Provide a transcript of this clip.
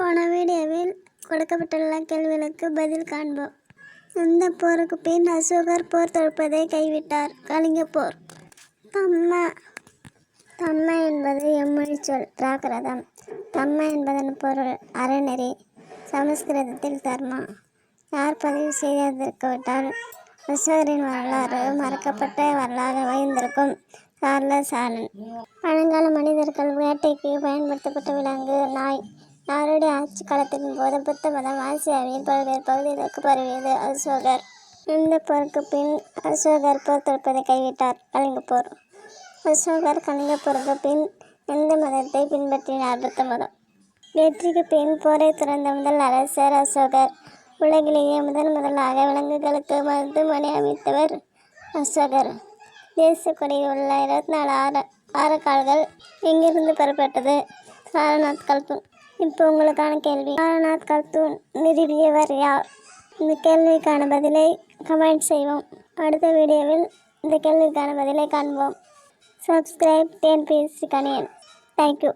போன வீடியோவில் கொடுக்கப்பட்டுள்ள கேள்விகளுக்கு பதில் காண்போம். இந்த போருக்கு பின் அசோகர் போர் தொடுப்பதை கைவிட்டார். கலிங்க போர். தம்ம தம்ம என்பது எம்மொழி சொல் பிராகிருதம். தம்ம என்பதன் பொருள் அறநெறி சமஸ்கிருதத்தில் தர்மா யார் பதிவு செய்திருக்காவிட்டால் அசோகரின் வரலாறு மறக்கப்பட்ட வரலாறு வைந்திருக்கும் சார்லஸ் ஆலன் பழங்கால மனிதர்கள் வேட்டைக்கு பயன்படுத்தப்பட்ட விலங்கு நாய். யாருடைய ஆட்சி காலத்தின் போது புத்த மதம் ஆசியாவின் பல்வேறு பகுதிகளுக்கு பரவியது. அசோகர் இந்த போருக்கு பின் அசோகர் போர் தொடுப்பதை கைவிட்டார். கலிங்க போர் அசோகர் கலிங்க போருக்கு பின் எந்த மதத்தை பின்பற்றினார்? புத்த மதம் வெற்றிக்கு பின் போரை துறந்த முதல் அரசர் அசோகர். உலகிலேயே முதன் முதலாக விலங்குகளுக்கு மருத்துவமனை அமைத்தவர் அசோகர். தேசக்குடியில் உள்ள இருபத்தி நாலு ஆறு ஆறு கால்கள் எங்கிருந்து பெறப்பட்டது? சாரநாத் கல்தூன் இப்போ உங்களுக்கான கேள்வி. சாரநாத் கல்தூன் நிறுவியவர் யார்? இந்த கேள்விக்கான பதிலை கமெண்ட் செய்வோம். அடுத்த வீடியோவில் இந்த கேள்விக்கான பதிலை காண்போம். Subscribe TNPSC Kaniyan thank you